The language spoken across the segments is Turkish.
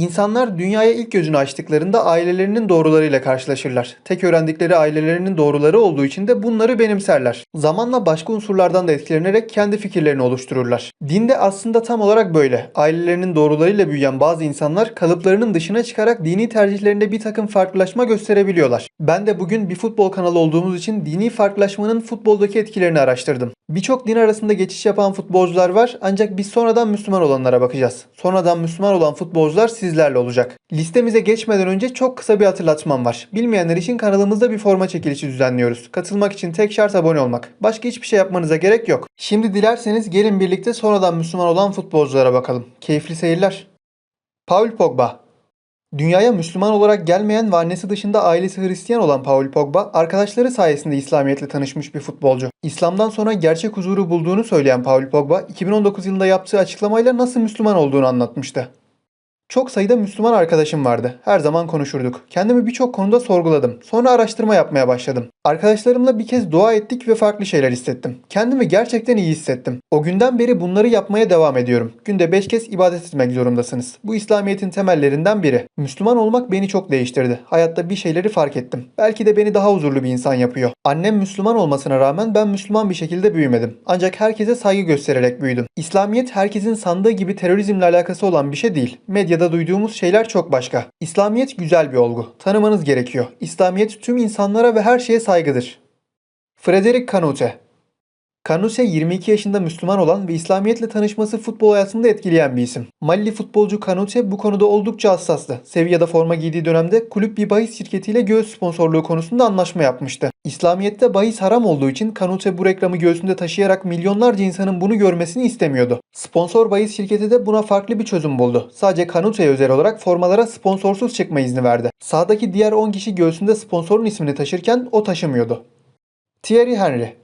İnsanlar dünyaya ilk gözünü açtıklarında ailelerinin doğrularıyla karşılaşırlar. Tek öğrendikleri ailelerinin doğruları olduğu için de bunları benimserler. Zamanla başka unsurlardan da etkilenerek kendi fikirlerini oluştururlar. Din de aslında tam olarak böyle. Ailelerinin doğrularıyla büyüyen bazı insanlar kalıplarının dışına çıkarak dini tercihlerinde bir takım farklılaşma gösterebiliyorlar. Ben de bugün bir futbol kanalı olduğumuz için dini farklılaşmanın futboldaki etkilerini araştırdım. Birçok din arasında geçiş yapan futbolcular var ancak biz sonradan Müslüman olanlara bakacağız. Sonradan Müslüman olan futbolcular sizlerle olacak. Listemize geçmeden önce çok kısa bir hatırlatmam var. Bilmeyenler için kanalımızda bir forma çekilişi düzenliyoruz. Katılmak için tek şart abone olmak. Başka hiçbir şey yapmanıza gerek yok. Şimdi dilerseniz gelin birlikte sonradan Müslüman olan futbolculara bakalım. Keyifli seyirler. Paul Pogba Dünyaya Müslüman olarak gelmeyen ve annesi dışında ailesi Hristiyan olan Paul Pogba, arkadaşları sayesinde İslamiyetle tanışmış bir futbolcu. İslam'dan sonra gerçek huzuru bulduğunu söyleyen Paul Pogba, 2019 yılında yaptığı açıklamayla nasıl Müslüman olduğunu anlatmıştı. Çok sayıda Müslüman arkadaşım vardı. Her zaman konuşurduk. Kendimi birçok konuda sorguladım. Sonra araştırma yapmaya başladım. Arkadaşlarımla bir kez dua ettik ve farklı şeyler hissettim. Kendimi gerçekten iyi hissettim. O günden beri bunları yapmaya devam ediyorum. Günde 5 kez ibadet etmek zorundasınız. Bu İslamiyet'in temellerinden biri. Müslüman olmak beni çok değiştirdi. Hayatta bir şeyleri fark ettim. Belki de beni daha huzurlu bir insan yapıyor. Annem Müslüman olmasına rağmen ben Müslüman bir şekilde büyümedim. Ancak herkese saygı göstererek büyüdüm. İslamiyet herkesin sandığı gibi terörizmle alakası olan bir şey değil. Medyada duyduğumuz şeyler çok başka. İslamiyet güzel bir olgu. Tanımanız gerekiyor. İslamiyet tüm insanlara ve her şeye saygıdır. Frederick Canute Canute 22 yaşında Müslüman olan ve İslamiyetle tanışması futbol hayatında etkileyen bir isim. Malili futbolcu Canute bu konuda oldukça hassastı. Sevilla'da forma giydiği dönemde kulüp bir bahis şirketiyle göğüs sponsorluğu konusunda anlaşma yapmıştı. İslamiyet'te bahis haram olduğu için Canute bu reklamı göğsünde taşıyarak milyonlarca insanın bunu görmesini istemiyordu. Sponsor bahis şirketi de buna farklı bir çözüm buldu. Sadece Canute'ye özel olarak formalara sponsorsuz çıkma izni verdi. Sağdaki diğer 10 kişi göğsünde sponsorun ismini taşırken o taşımıyordu. Thierry Henry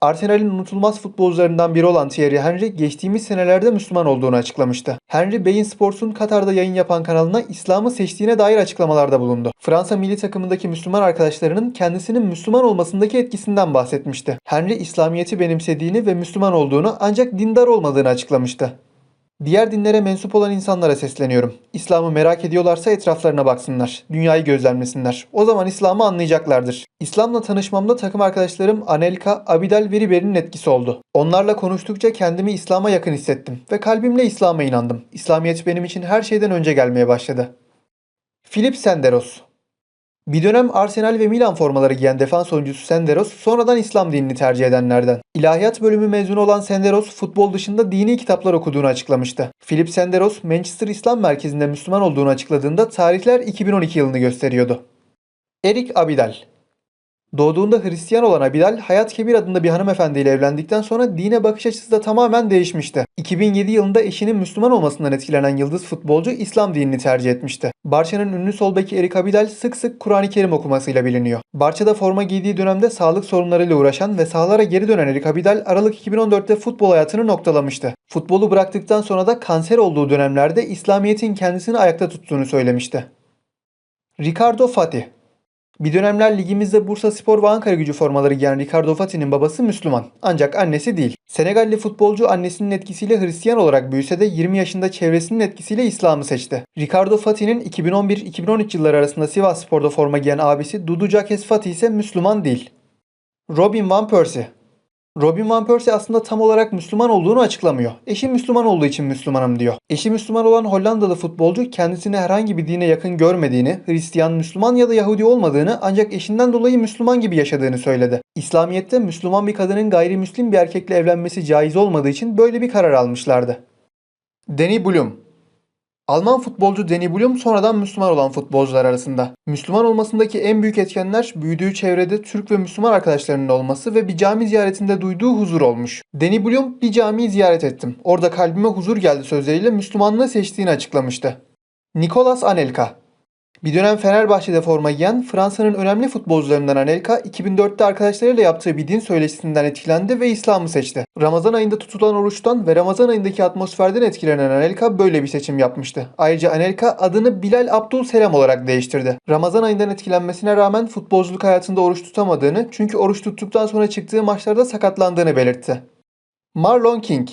Arsenal'in unutulmaz futbolcularından biri olan Thierry Henry geçtiğimiz senelerde Müslüman olduğunu açıklamıştı. Henry, Bein Sports'un Katar'da yayın yapan kanalına İslam'ı seçtiğine dair açıklamalarda bulundu. Fransa milli takımındaki Müslüman arkadaşlarının kendisinin Müslüman olmasındaki etkisinden bahsetmişti. Henry, İslamiyet'i benimsediğini ve Müslüman olduğunu ancak dindar olmadığını açıklamıştı. Diğer dinlere mensup olan insanlara sesleniyorum. İslam'ı merak ediyorlarsa etraflarına baksınlar. Dünyayı gözlemlesinler. O zaman İslam'ı anlayacaklardır. İslam'la tanışmamda takım arkadaşlarım Anelka, Abidal ve Ribery'nin etkisi oldu. Onlarla konuştukça kendimi İslam'a yakın hissettim ve kalbimle İslam'a inandım. İslamiyet benim için her şeyden önce gelmeye başladı. Filip Senderos bir dönem Arsenal ve Milan formaları giyen defans oyuncusu Senderos sonradan İslam dinini tercih edenlerden. İlahiyat bölümü mezunu olan Senderos futbol dışında dini kitaplar okuduğunu açıklamıştı. Philip Senderos Manchester İslam Merkezi'nde Müslüman olduğunu açıkladığında tarihler 2012 yılını gösteriyordu. Erik Abidal Doğduğunda Hristiyan olan Abidal, Hayat Kebir adında bir hanımefendiyle evlendikten sonra dine bakış açısı da tamamen değişmişti. 2007 yılında eşinin Müslüman olmasından etkilenen yıldız futbolcu İslam dinini tercih etmişti. Barça'nın ünlü sol beki Erik Abidal sık sık Kur'an-ı Kerim okumasıyla biliniyor. Barça'da forma giydiği dönemde sağlık sorunlarıyla uğraşan ve sahalara geri dönen Erik Abidal Aralık 2014'te futbol hayatını noktalamıştı. Futbolu bıraktıktan sonra da kanser olduğu dönemlerde İslamiyet'in kendisini ayakta tuttuğunu söylemişti. Ricardo Fatih bir dönemler ligimizde Bursa Spor ve Ankara gücü formaları giyen Ricardo Fatih'in babası Müslüman. Ancak annesi değil. Senegalli futbolcu annesinin etkisiyle Hristiyan olarak büyüse de 20 yaşında çevresinin etkisiyle İslam'ı seçti. Ricardo Fatih'in 2011-2013 yılları arasında Sivas Spor'da forma giyen abisi Dudu Jakes Fatih ise Müslüman değil. Robin Van Persie Robin Van Persie aslında tam olarak Müslüman olduğunu açıklamıyor. Eşi Müslüman olduğu için Müslümanım diyor. Eşi Müslüman olan Hollandalı futbolcu kendisini herhangi bir dine yakın görmediğini, Hristiyan, Müslüman ya da Yahudi olmadığını ancak eşinden dolayı Müslüman gibi yaşadığını söyledi. İslamiyet'te Müslüman bir kadının gayrimüslim bir erkekle evlenmesi caiz olmadığı için böyle bir karar almışlardı. Danny Blum Alman futbolcu Danny Blum sonradan Müslüman olan futbolcular arasında. Müslüman olmasındaki en büyük etkenler büyüdüğü çevrede Türk ve Müslüman arkadaşlarının olması ve bir cami ziyaretinde duyduğu huzur olmuş. Danny Blum bir camiyi ziyaret ettim. Orada kalbime huzur geldi sözleriyle Müslümanlığı seçtiğini açıklamıştı. Nicolas Anelka bir dönem Fenerbahçe'de forma giyen Fransa'nın önemli futbolcularından Anelka 2004'te arkadaşlarıyla yaptığı bir din söyleşisinden etkilendi ve İslam'ı seçti. Ramazan ayında tutulan oruçtan ve Ramazan ayındaki atmosferden etkilenen Anelka böyle bir seçim yapmıştı. Ayrıca Anelka adını Bilal Abdul Selam olarak değiştirdi. Ramazan ayından etkilenmesine rağmen futbolculuk hayatında oruç tutamadığını çünkü oruç tuttuktan sonra çıktığı maçlarda sakatlandığını belirtti. Marlon King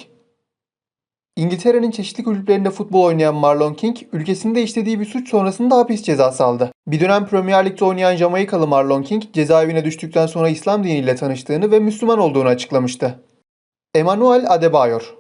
İngiltere'nin çeşitli kulüplerinde futbol oynayan Marlon King, ülkesinde işlediği bir suç sonrasında hapis cezası aldı. Bir dönem Premier Lig'de oynayan Jamaikalı Marlon King, cezaevine düştükten sonra İslam diniyle tanıştığını ve Müslüman olduğunu açıklamıştı. Emmanuel Adebayor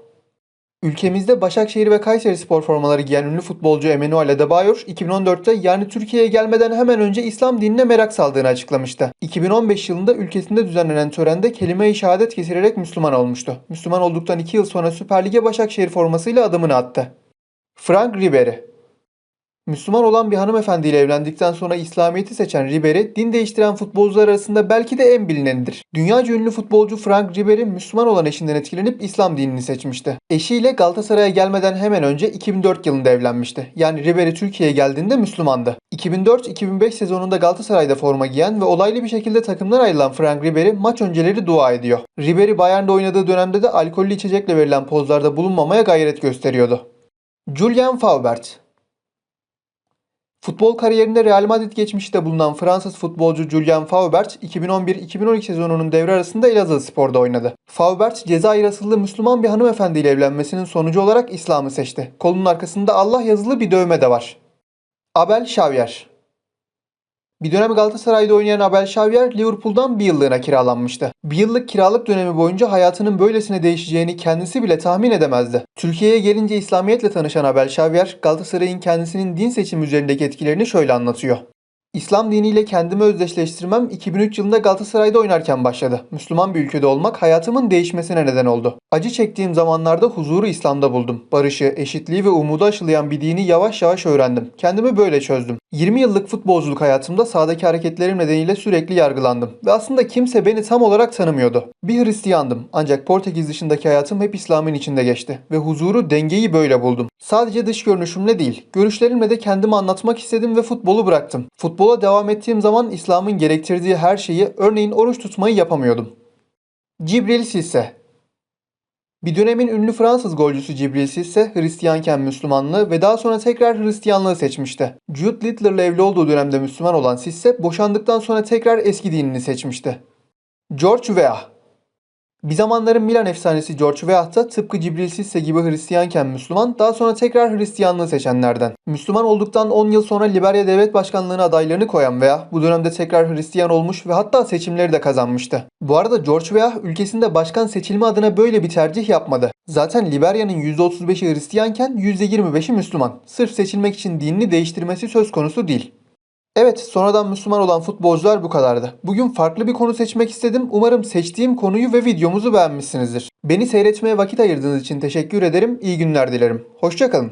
Ülkemizde Başakşehir ve Kayseri spor formaları giyen ünlü futbolcu Emmanuel Adebayor, 2014'te yani Türkiye'ye gelmeden hemen önce İslam dinine merak saldığını açıklamıştı. 2015 yılında ülkesinde düzenlenen törende kelime-i şehadet getirerek Müslüman olmuştu. Müslüman olduktan 2 yıl sonra Süper Lig'e Başakşehir formasıyla adımını attı. Frank Ribery Müslüman olan bir hanımefendiyle evlendikten sonra İslamiyet'i seçen Ribery, din değiştiren futbolcular arasında belki de en bilinenidir. Dünyaca ünlü futbolcu Frank Ribery, Müslüman olan eşinden etkilenip İslam dinini seçmişti. Eşiyle Galatasaray'a gelmeden hemen önce 2004 yılında evlenmişti. Yani Ribery Türkiye'ye geldiğinde Müslümandı. 2004-2005 sezonunda Galatasaray'da forma giyen ve olaylı bir şekilde takımdan ayrılan Frank Ribery maç önceleri dua ediyor. Ribery Bayern'de oynadığı dönemde de alkollü içecekle verilen pozlarda bulunmamaya gayret gösteriyordu. Julian Faubert Futbol kariyerinde Real Madrid geçmişte bulunan Fransız futbolcu Julian Faubert 2011-2012 sezonunun devre arasında Elazığ Spor'da oynadı. Faubert Cezayir asıllı Müslüman bir hanımefendiyle evlenmesinin sonucu olarak İslam'ı seçti. Kolunun arkasında Allah yazılı bir dövme de var. Abel Xavier bir dönem Galatasaray'da oynayan Abel Xavier Liverpool'dan bir yıllığına kiralanmıştı. Bir yıllık kiralık dönemi boyunca hayatının böylesine değişeceğini kendisi bile tahmin edemezdi. Türkiye'ye gelince İslamiyet'le tanışan Abel Xavier, Galatasaray'ın kendisinin din seçimi üzerindeki etkilerini şöyle anlatıyor. İslam diniyle kendimi özdeşleştirmem 2003 yılında Galatasaray'da oynarken başladı. Müslüman bir ülkede olmak hayatımın değişmesine neden oldu. Acı çektiğim zamanlarda huzuru İslam'da buldum. Barışı, eşitliği ve umudu aşılayan bir dini yavaş yavaş öğrendim. Kendimi böyle çözdüm. 20 yıllık futbolculuk hayatımda sahadaki hareketlerim nedeniyle sürekli yargılandım. Ve aslında kimse beni tam olarak tanımıyordu. Bir Hristiyandım ancak Portekiz dışındaki hayatım hep İslam'ın içinde geçti. Ve huzuru, dengeyi böyle buldum. Sadece dış görünüşümle değil, görüşlerimle de kendimi anlatmak istedim ve futbolu bıraktım. Futbola devam ettiğim zaman İslam'ın gerektirdiği her şeyi, örneğin oruç tutmayı yapamıyordum. Cibril Sisse bir dönemin ünlü Fransız golcüsü Cibril Sisse Hristiyanken Müslümanlığı ve daha sonra tekrar Hristiyanlığı seçmişti. Jude Littler'la evli olduğu dönemde Müslüman olan Sisse boşandıktan sonra tekrar eski dinini seçmişti. George Weah bir zamanların Milan efsanesi George Weah da tıpkı Cibril Sisse gibi Hristiyanken Müslüman, daha sonra tekrar Hristiyanlığı seçenlerden. Müslüman olduktan 10 yıl sonra Liberya Devlet Başkanlığı'na adaylarını koyan Weah, bu dönemde tekrar Hristiyan olmuş ve hatta seçimleri de kazanmıştı. Bu arada George Weah ülkesinde başkan seçilme adına böyle bir tercih yapmadı. Zaten Liberya'nın %35'i Hristiyanken %25'i Müslüman. Sırf seçilmek için dinini değiştirmesi söz konusu değil. Evet, sonradan Müslüman olan futbolcular bu kadardı. Bugün farklı bir konu seçmek istedim. Umarım seçtiğim konuyu ve videomuzu beğenmişsinizdir. Beni seyretmeye vakit ayırdığınız için teşekkür ederim. İyi günler dilerim. Hoşçakalın.